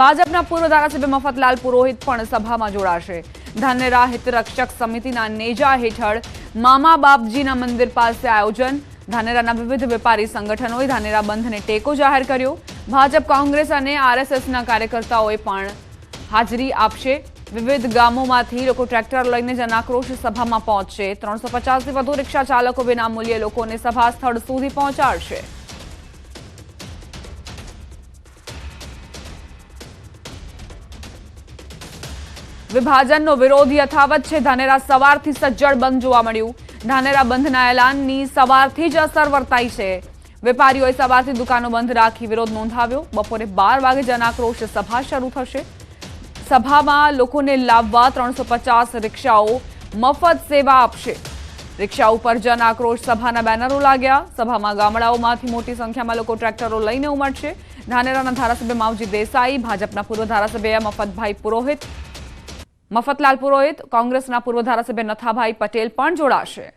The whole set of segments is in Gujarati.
ભાજપના પૂર્વ ધારાસભ્ય મફતલાલ પુરોહિત પણ સભામાં જોડાશે. ધાનેરા હિતરક્ષક સમિતિના નેજા હેઠળ મામા બાપજીના મંદિર પાસે આયોજન. ધાનેરાના વિવિધ વેપારી સંગઠનોએ ધાનેરા બંધને ટેકો જાહેર કર્યો. ભાજપ, કોંગ્રેસ અને આરએસએસના કાર્યકર્તાઓએ પણ હાજરી આપશે. વિવિધ ગામોમાંથી લોકો ટ્રેક્ટર લઈને જનાક્રોશ સભામાં પહોંચશે. ત્રણસો પચાસથી વધુ રિક્ષા ચાલકો વિના મૂલ્યે લોકોને સભા સ્થળ સુધી પહોંચાડશે. વિભાજનનો વિરોધ યથાવત છે. ધાનેરા સવારથી સજ્જડ બંધ જોવા મળ્યું. ધાનેરા બંધના એલાનની સવારથી જ અસર વર્તાઈ છે. વેપારીઓએ સવારથી દુકાનો બંધ રાખી વિરોધ નોંધાવ્યો. બપોરે બાર વાગે જનાક્રોશ સભા શરૂ થશે. સભામાં લોકોને લાવવા ત્રણસો રિક્ષાઓ મફત સેવા આપશે. રિક્ષા ઉપર જન આક્રોશ સભાના બેનરો લાગ્યા. સભામાં ગામડાઓમાંથી મોટી સંખ્યામાં લોકો ટ્રેક્ટરો લઈને ઉમટશે. ધાનેરાના ધારાસભ્ય માવજી દેસાઈ, ભાજપના પૂર્વ ધારાસભ્ય મફતભાઈ પુરોહિત મફતલાલ પુરોહિત, કોંગ્રેસના પૂર્વ ધારાસભ્ય નથાભાઈ પટેલ પણ જોડાશે.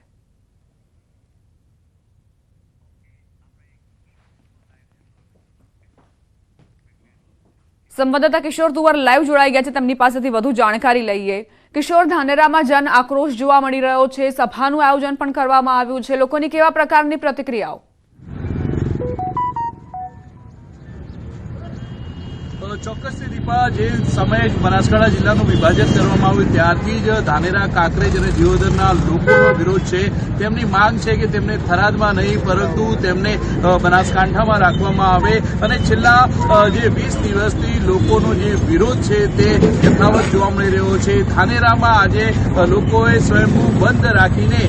સંવાદદાતા કિશોર તુવર લાઈવ જોડાઈ ગયા છે. તેમની પાસેથી વધુ જાણકારી લઈએ. કિશોર, ધાનેરામાં જન આક્રોશ જોવા મળી રહ્યો છે. સભાનું આયોજન પણ કરવામાં આવ્યું છે. લોકોની કેવા પ્રકારની પ્રતિક્રિયાઓ? ચોક્કસથી દીપા, જે સમયે બનાસકાંઠા જિલ્લાનું વિભાજન કરવામાં આવ્યું, ત્યારથી જ ધાનેરા, કાંકરેજ અને દિયોદરના લોકોનો વિરોધ છે. તેમની માંગ છે કે તેમને થરાદમાં નહીં, પરંતુ તેમને બનાસકાંઠામાં રાખવામાં આવે. અને છેલ્લા જે વીસ દિવસથી લોકોનો જે વિરોધ છે તે યથાવત જોવા મળી રહ્યો છે. ધાનેરામાં આજે લોકોએ સ્વયંભૂ બંધ રાખીને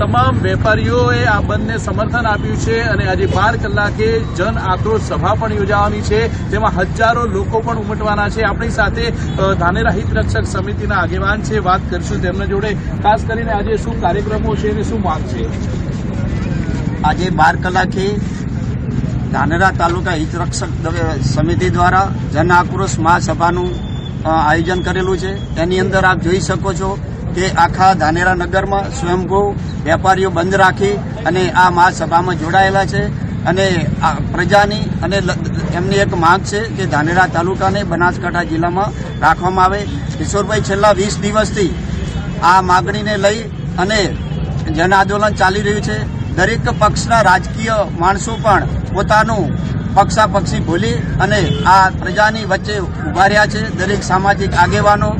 તમામ વેપારીઓએ આ બંધને સમર્થન આપ્યું છે. અને આજે બાર કલાકે જન આક્રોશ સભા પણ યોજાવાની છે, જેમાં હજારો લોકો પણ ઉમટવાના છે. આપણી સાથે ધાનેરા હિત રક્ષક સમિતિના આગેવાન છે. વાત કરશું તેમના જોડે. ખાસ કરીને આજે શું કાર્યક્રમો છે અને શું માંગ છે? આજે બાર કલાકે ધાનેરા તાલુકા હિતરક્ષક સમિતિ દ્વારા જન આક્રોશ મહાસભાનું આયોજન કરેલું છે. એની અંદર આપ જોઈ શકો છો કે આખા ધાનેરા નગરમાં સ્વયંભૂ વેપારીઓ બંધ રાખી અને આ મહાસભામાં જોડાયેલા છે. અને આ પ્રજાની અને એમની એક માંગ છે કે ધાનેરા તાલુકાને બનાસકાંઠા જિલ્લામાં રાખવામાં આવે. કિશોરભાઈ, છેલ્લા વીસ દિવસથી આ માગણીને લઈ અને જન આંદોલન ચાલી રહ્યું છે. દરેક પક્ષના રાજકીય માણસો પણ પોતાનું પક્ષાપક્ષી ભૂલી અને આ પ્રજાની વચ્ચે ઊભા રહ્યા છે. દરેક સામાજિક આગેવાનો,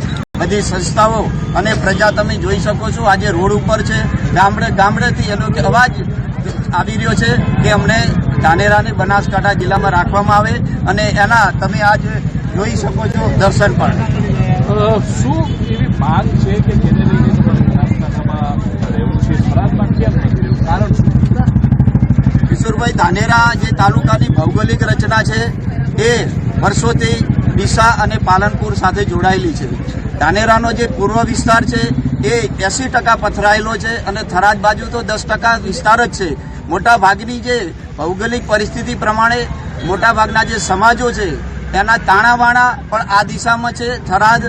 બધી સંસ્થાઓ અને પ્રજા તમે જોઈ શકો છો, આજે રોડ ઉપર છે. ગામડે ગામડેથી એનો કે અવાજ આવી રહ્યો છે કે અમને ધાનેરાને બનાસકાંઠા જિલ્લામાં રાખવામાં આવે અને એના તમે આજ જોઈ શકો છો દર્શન પણ. શું એવી માંગ છે કે જેને લઈને બનાસકાંઠામાં રહેવું છે? થરાદમાં કેમ નથી રહેવું કારણ શું? કિશોરભાઈ ધાનેરા જે તાલુકાની ભૌગોલિક રચના છે એ વર્ષોથી ડીસા અને પાલનપુર સાથે જોડાયેલી છે. ધાનેરાનો જે પૂર્વ વિસ્તાર છે એ એસી ટકા પથરાયેલો છે અને થરાદ બાજુ તો દસ ટકા વિસ્તાર જ છે. મોટા ભાગની જે ભૌગોલિક પરિસ્થિતિ પ્રમાણે મોટાભાગના જે સમાજો છે એના તાણાવાણા પણ આ દિશામાં છે. થરાદ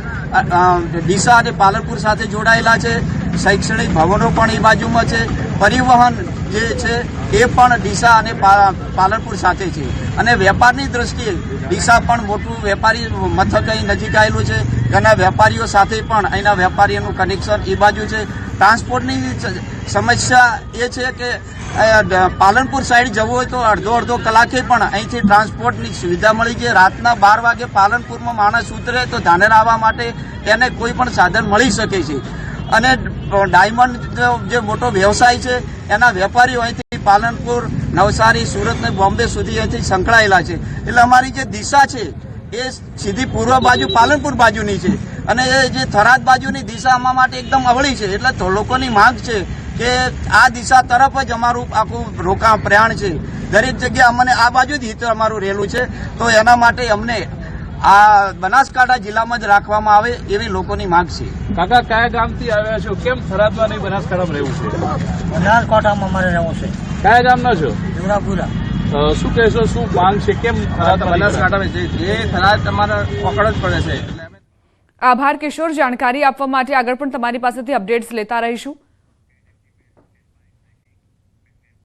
ડીસા અને પાલનપુર સાથે જોડાયેલા છે. શૈક્ષણિક ભવનો પણ એ બાજુમાં છે. પરિવહન જે છે, એ પણ ડીસા અને પાલનપુર સાથે છે. અને વેપારની દ્રષ્ટિએ ડીસા પણ મોટું વેપારી મથક અહીં નજીક આવેલું છે. ઘણા વેપારીઓ સાથે પણ અહીંના વેપારીઓનું કનેક્શન એ બાજુ છે. ટ્રાન્સપોર્ટની સમસ્યા એ છે કે પાલનપુર સાઈડ જવું હોય તો અડધો અડધો કલાકે પણ અહીંથી ટ્રાન્સપોર્ટની સુવિધા મળી છે રાતના બાર વાગે પાલનપુરમાં માણસ ઉતરે તો ધાનેરા આવવા માટે એને કોઈ પણ સાધન મળી શકે છે. અને ડાયમંડ જે મોટો વ્યવસાય છે, એના વેપારીઓ અહીંથી પાલનપુર, નવસારી સુરત ને બોમ્બે સુધી અહીંથી સંકળાયેલા છે. એટલે અમારી જે દિશા છે, એ સીધી પૂર્વ બાજુ, પાલનપુર બાજુની છે. અને એ જે થરાદ બાજુની દિશા અમારા માટે એકદમ અવળી છે. એટલે લોકોની માંગ છે કે આ દિશા તરફ જ અમારું આખું રોકાણ, પ્રયાણ છે. દરેક જગ્યાએ અમને આ બાજુ જ હિત અમારું રહેલું છે. તો એના માટે અમને આ બનાસકાંઠા જિલ્લામાં જ રાખવામાં આવે એવી લોકોની માંગ છે. કાકા કયા ગામથી આવ્યા છો? કેમ થરાદમાં નહીં બનાસકાંઠામાં રહેવું છે? બનાસકાંઠામાં મારે રહેવું છે. કયા ગામના છો? દેવડાપુરા શું કહેશો? શું માંગ છે? કેમ બનાસકાંઠામાં જે થરાદ તમારા પકડ જ પડે છે. આભાર કિશોર જાણકારી આપવા માટે આગળ પણ તમારી પાસેથી અપડેટ્સ લેતા રહીશું.